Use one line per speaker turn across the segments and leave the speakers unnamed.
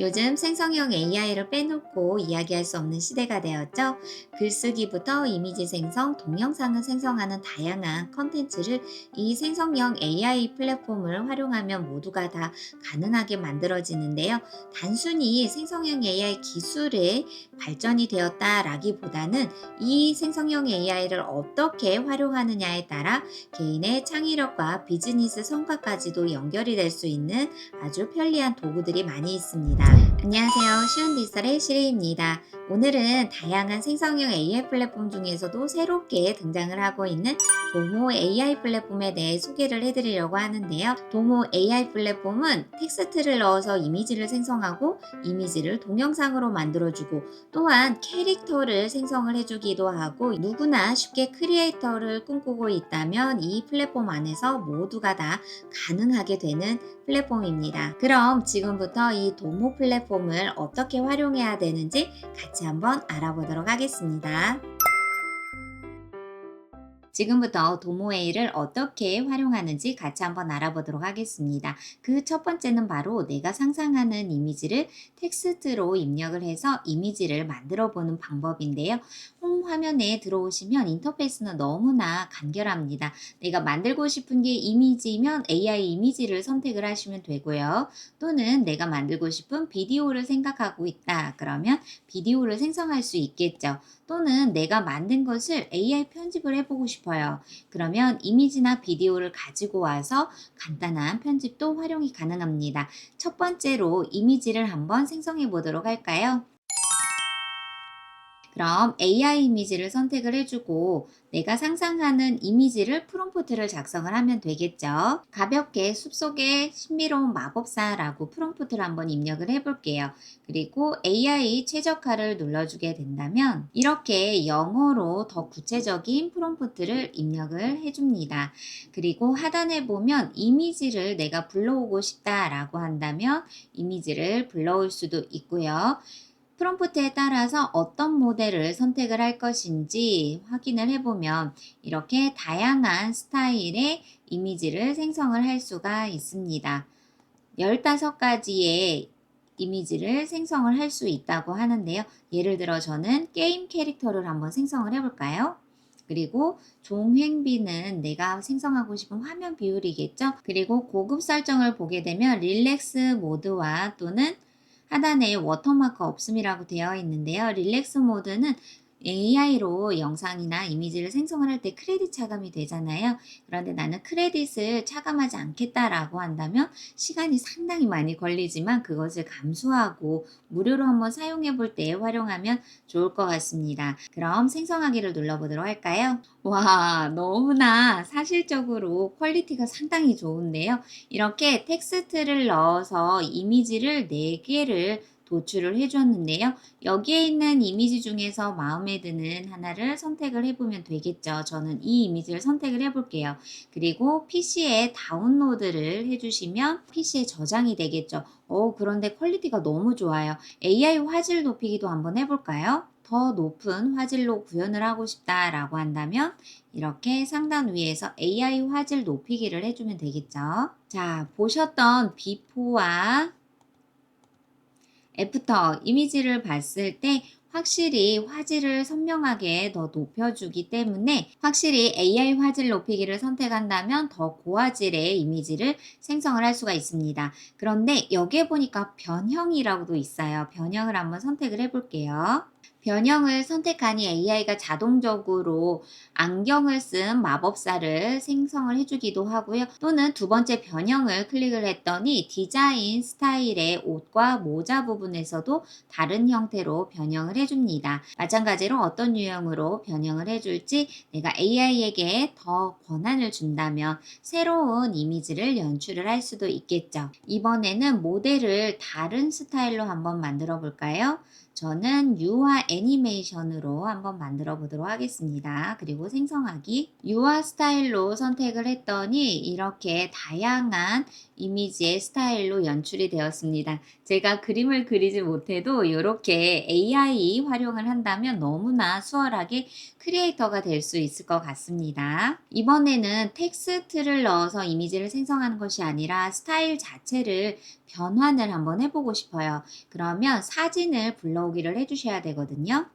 요즘 생성형 AI를 빼놓고 이야기할 수 없는 시대가 되었죠. 글쓰기부터 이미지 생성, 동영상을 생성하는 다양한 컨텐츠를 이 생성형 AI 플랫폼을 활용하면 모두가 다 가능하게 만들어지는데요. 단순히 생성형 AI 기술의 발전이 되었다라기보다는 이 생성형 AI를 어떻게 활용하느냐에 따라 개인의 창의력과 비즈니스 성과까지도 연결이 될 수 있는 아주 편리한 도구들이 많이 있습니다. 안녕하세요. 쉬운 디지털의 시리입니다. 오늘은 다양한 생성형 AI 플랫폼 중에서도 새롭게 등장을 하고 있는 도모 AI 플랫폼에 대해 소개를 해드리려고 하는데요. 도모 AI 플랫폼은 텍스트를 넣어서 이미지를 생성하고 이미지를 동영상으로 만들어주고 또한 캐릭터를 생성을 해주기도 하고 누구나 쉽게 크리에이터를 꿈꾸고 있다면 이 플랫폼 안에서 모두가 다 가능하게 되는 플랫폼입니다. 그럼 지금부터 이 도모 플랫폼을 어떻게 활용해야 되는지 같이 한번 알아보도록 하겠습니다. 지금부터 도모에이를 어떻게 활용하는지 같이 한번 알아보도록 하겠습니다. 그 첫 번째는 바로 내가 상상하는 이미지를 텍스트로 입력을 해서 이미지를 만들어 보는 방법인데요. 홈 화면에 들어오시면 인터페이스는 너무나 간결합니다. 내가 만들고 싶은 게 이미지면 AI 이미지를 선택을 하시면 되고요. 또는 내가 만들고 싶은 비디오를 생각하고 있다. 그러면 비디오를 생성할 수 있겠죠. 또는 내가 만든 것을 AI 편집을 해보고 싶어 요. 그러면 이미지나 비디오를 가지고 와서 간단한 편집도 활용이 가능합니다. 첫 번째로 이미지를 한번 생성해 보도록 할까요? 그럼 AI 이미지를 선택을 해주고 내가 상상하는 이미지를 프롬프트를 작성을 하면 되겠죠. 가볍게 숲속의 신비로운 마법사라고 프롬프트를 한번 입력을 해볼게요. 그리고 AI 최적화를 눌러주게 된다면 이렇게 영어로 더 구체적인 프롬프트를 입력을 해줍니다. 그리고 하단에 보면 이미지를 내가 불러오고 싶다라고 한다면 이미지를 불러올 수도 있고요. 프롬프트에 따라서 어떤 모델을 선택을 할 것인지 확인을 해보면 이렇게 다양한 스타일의 이미지를 생성을 할 수가 있습니다. 15가지의 이미지를 생성을 할 수 있다고 하는데요. 예를 들어 저는 게임 캐릭터를 한번 생성을 해볼까요? 그리고 종횡비는 내가 생성하고 싶은 화면 비율이겠죠? 그리고 고급 설정을 보게 되면 릴렉스 모드와 또는 하단에 워터마크 없음이라고 되어 있는데요. 릴렉스 모드는 AI로 영상이나 이미지를 생성을 할 때 크레딧 차감이 되잖아요. 그런데 나는 크레딧을 차감하지 않겠다라고 한다면 시간이 상당히 많이 걸리지만 그것을 감수하고 무료로 한번 사용해 볼 때 활용하면 좋을 것 같습니다. 그럼 생성하기를 눌러보도록 할까요? 와, 너무나 사실적으로 퀄리티가 상당히 좋은데요. 이렇게 텍스트를 넣어서 이미지를 4개를 도출을 해줬는데요. 여기에 있는 이미지 중에서 마음에 드는 하나를 선택을 해보면 되겠죠. 저는 이 이미지를 선택을 해볼게요. 그리고 PC에 다운로드를 해주시면 PC에 저장이 되겠죠. 오, 그런데 퀄리티가 너무 좋아요. AI 화질 높이기도 한번 해볼까요? 더 높은 화질로 구현을 하고 싶다라고 한다면 이렇게 상단 위에서 AI 화질 높이기를 해주면 되겠죠. 자, 보셨던 비포와 애프터 이미지를 봤을 때 확실히 화질을 선명하게 더 높여주기 때문에 확실히 AI 화질 높이기를 선택한다면 더 고화질의 이미지를 생성을 할 수가 있습니다. 그런데 여기에 보니까 변형이라고도 있어요. 변형을 한번 선택을 해볼게요. 변형을 선택하니 AI가 자동적으로 안경을 쓴 마법사를 생성을 해주기도 하고요. 또는 두 번째 변형을 클릭을 했더니 디자인 스타일의 옷과 모자 부분에서도 다른 형태로 변형을 해줍니다. 마찬가지로 어떤 유형으로 변형을 해줄지 내가 AI에게 더 권한을 준다면 새로운 이미지를 연출을 할 수도 있겠죠. 이번에는 모델을 다른 스타일로 한번 만들어 볼까요? 저는 유화 애니메이션으로 한번 만들어 보도록 하겠습니다. 그리고 생성하기 유화 스타일로 선택을 했더니 이렇게 다양한 이미지의 스타일로 연출이 되었습니다. 제가 그림을 그리지 못해도 이렇게 AI 활용을 한다면 너무나 수월하게 크리에이터가 될 수 있을 것 같습니다. 이번에는 텍스트를 넣어서 이미지를 생성하는 것이 아니라 스타일 자체를 변환을 한번 해보고 싶어요. 그러면 사진을 불러 오기를 해주셔야 되거든요.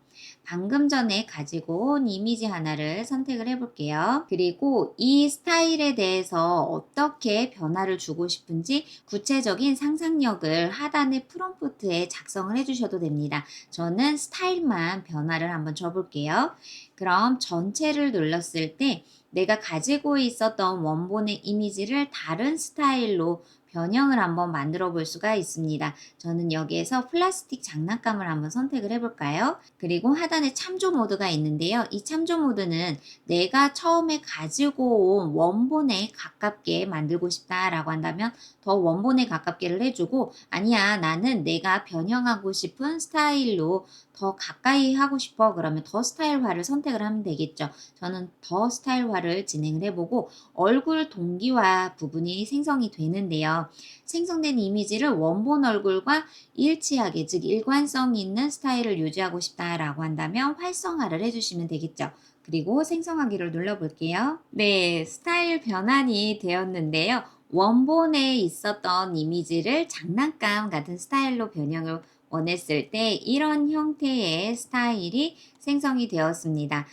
방금 전에 가지고 온 이미지 하나를 선택을 해볼게요. 그리고 이 스타일에 대해서 어떻게 변화를 주고 싶은지 구체적인 상상력을 하단의 프롬프트에 작성을 해주셔도 됩니다. 저는 스타일만 변화를 한번 줘볼게요. 그럼 전체를 눌렀을 때 내가 가지고 있었던 원본의 이미지를 다른 스타일로 변형을 한번 만들어 볼 수가 있습니다. 저는 여기에서 플라스틱 장난감을 한번 선택을 해볼까요? 그리고 하단에 참조 모드가 있는데요. 이 참조 모드는 내가 처음에 가지고 온 원본에 가깝게 만들고 싶다라고 한다면 더 원본에 가깝게를 해주고 아니야 나는 내가 변형하고 싶은 스타일로 더 가까이 하고 싶어 그러면 더 스타일화를 선택을 하면 되겠죠. 저는 더 스타일화를 진행을 해보고 얼굴 동기화 부분이 생성이 되는데요. 생성된 이미지를 원본 얼굴과 일치하게 즉 일관성 있는 스타일을 유지하고 싶다라고 한다면 활성화를 해주시면 되겠죠. 그리고 생성하기를 눌러볼게요. 네, 스타일 변환이 되었는데요. 원본에 있었던 이미지를 장난감 같은 스타일로 변형을 원했을 때 이런 형태의 스타일이 생성이 되었습니다.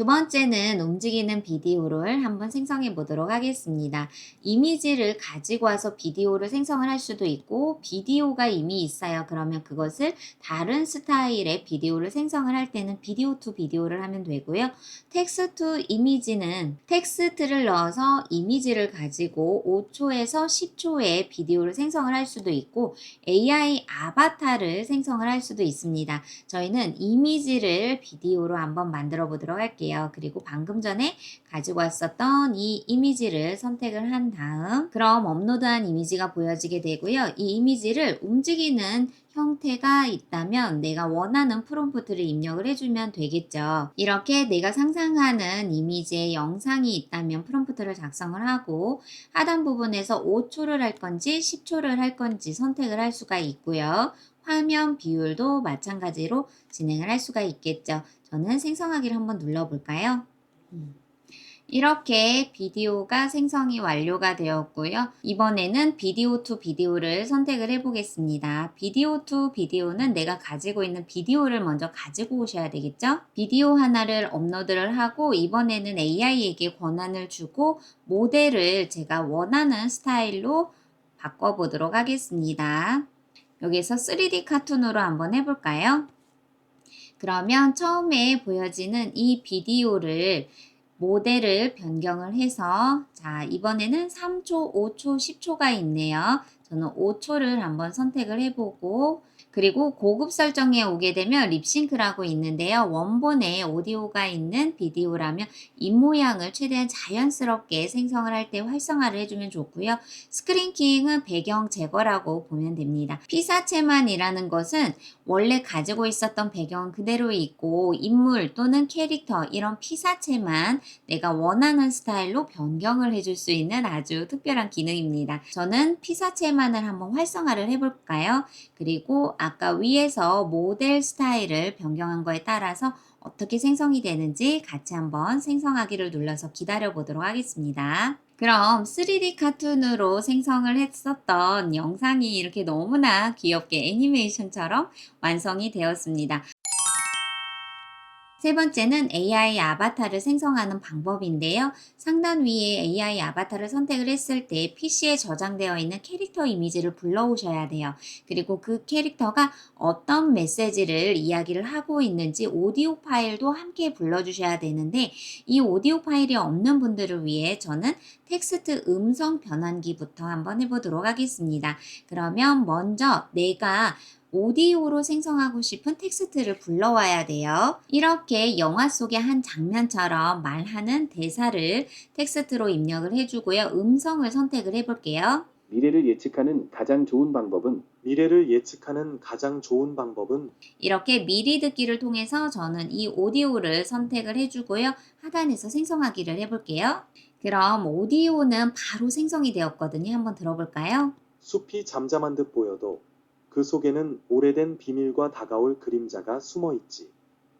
두 번째는 움직이는 비디오를 한번 생성해 보도록 하겠습니다. 이미지를 가지고 와서 비디오를 생성을 할 수도 있고 비디오가 이미 있어요. 그러면 그것을 다른 스타일의 비디오를 생성을 할 때는 비디오 투 비디오를 하면 되고요. 텍스트 투 이미지는 텍스트를 넣어서 이미지를 가지고 5초에서 10초의 비디오를 생성을 할 수도 있고 AI 아바타를 생성을 할 수도 있습니다. 저희는 이미지를 비디오로 한번 만들어 보도록 할게요. 그리고 방금 전에 가지고 왔었던 이 이미지를 선택을 한 다음 그럼 업로드한 이미지가 보여지게 되고요. 이 이미지를 움직이는 형태가 있다면 내가 원하는 프롬프트를 입력을 해주면 되겠죠. 이렇게 내가 상상하는 이미지의 영상이 있다면 프롬프트를 작성을 하고 하단 부분에서 5초를 할 건지 10초를 할 건지 선택을 할 수가 있고요. 화면 비율도 마찬가지로 진행을 할 수가 있겠죠. 저는 생성하기를 한번 눌러볼까요? 음. 이렇게 비디오가 생성이 완료가 되었고요. 이번에는 비디오 투 비디오를 선택을 해보겠습니다. 비디오 투 비디오는 내가 가지고 있는 비디오를 먼저 가지고 오셔야 되겠죠? 비디오 하나를 업로드를 하고 이번에는 AI에게 권한을 주고 모델을 제가 원하는 스타일로 바꿔보도록 하겠습니다. 여기서 3D 카툰으로 한번 해볼까요? 그러면 처음에 보여지는 이 비디오를 모델을 변경을 해서 자 이번에는 3초, 5초, 10초가 있네요. 저는 5초를 한번 선택을 해보고 그리고 고급 설정에 오게 되면 립싱크라고 있는데요. 원본에 오디오가 있는 비디오라면 입모양을 최대한 자연스럽게 생성을 할 때 활성화를 해주면 좋고요. 스크린킹은 배경 제거라고 보면 됩니다. 피사체만이라는 것은 원래 가지고 있었던 배경 그대로 있고 인물 또는 캐릭터 이런 피사체만 내가 원하는 스타일로 변경을 해줄 수 있는 아주 특별한 기능입니다. 저는 피사체만을 한번 활성화를 해볼까요? 그리고 아까 위에서 모델 스타일을 변경한 거에 따라서 어떻게 생성이 되는지 같이 한번 생성하기를 눌러서 기다려 보도록 하겠습니다. 그럼 3D 카툰으로 생성을 했었던 영상이 이렇게 너무나 귀엽게 애니메이션처럼 완성이 되었습니다. 세 번째는 AI 아바타를 생성하는 방법인데요. 상단 위에 AI 아바타를 선택을 했을 때 PC에 저장되어 있는 캐릭터 이미지를 불러오셔야 돼요. 그리고 그 캐릭터가 어떤 메시지를 이야기를 하고 있는지 오디오 파일도 함께 불러주셔야 되는데 이 오디오 파일이 없는 분들을 위해 저는 텍스트 음성 변환기부터 한번 해보도록 하겠습니다. 그러면 먼저 내가 오디오로 생성하고 싶은 텍스트를 불러와야 돼요. 이렇게 영화 속의 한 장면처럼 말하는 대사를 텍스트로 입력을 해주고요. 음성을 선택을 해볼게요.
미래를 예측하는 가장 좋은 방법은
미래를 예측하는 가장 좋은 방법은
이렇게 미리 듣기를 통해서 저는 이 오디오를 선택을 해주고요. 하단에서 생성하기를 해볼게요. 그럼 오디오는 바로 생성이 되었거든요. 한번 들어볼까요?
숲이 잠잠한 듯 보여도 그 속에는 오래된 비밀과 다가올 그림자가 숨어 있지.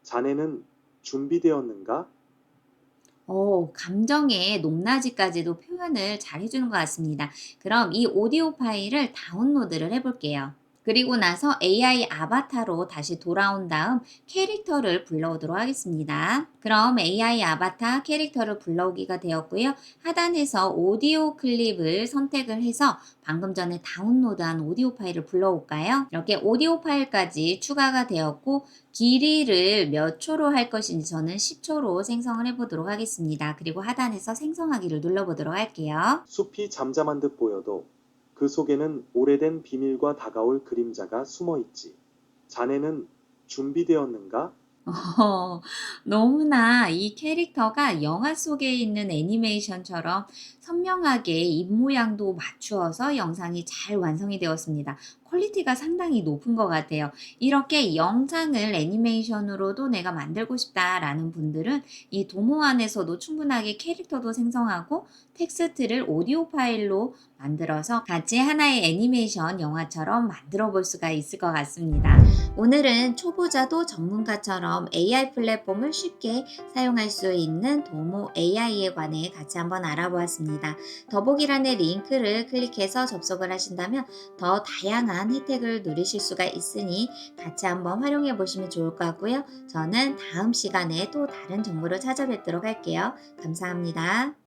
자네는 준비되었는가?
오, 감정의 높낮이까지도 표현을 잘 해주는 것 같습니다. 그럼 이 오디오 파일을 다운로드를 해볼게요. 그리고 나서 AI 아바타로 다시 돌아온 다음 캐릭터를 불러오도록 하겠습니다. 그럼 AI 아바타 캐릭터를 불러오기가 되었고요. 하단에서 오디오 클립을 선택을 해서 방금 전에 다운로드한 오디오 파일을 불러올까요? 이렇게 오디오 파일까지 추가가 되었고 길이를 몇 초로 할 것인지 저는 10초로 생성을 해보도록 하겠습니다. 그리고 하단에서 생성하기를 눌러보도록 할게요.
숲이 잠잠한 듯 보여도 그 속에는 오래된 비밀과 다가올 그림자가 숨어 있지. 자네는 준비되었는가?
어, 너무나 이 캐릭터가 영화 속에 있는 애니메이션처럼 선명하게 입 모양도 맞추어서 영상이 잘 완성이 되었습니다. 퀄리티가 상당히 높은 것 같아요. 이렇게 영상을 애니메이션으로도 내가 만들고 싶다라는 분들은 이 도모 안에서도 충분하게 캐릭터도 생성하고 텍스트를 오디오 파일로 만들어서 같이 하나의 애니메이션 영화처럼 만들어 볼 수가 있을 것 같습니다. 오늘은 초보자도 전문가처럼 AI 플랫폼을 쉽게 사용할 수 있는 도모 AI에 관해 같이 한번 알아보았습니다. 더보기란의 링크를 클릭해서 접속을 하신다면 더 다양한 혜택을 누리실 수가 있으니 같이 한번 활용해 보시면 좋을 것 같고요. 저는 다음 시간에 또 다른 정보로 찾아뵙도록 할게요. 감사합니다.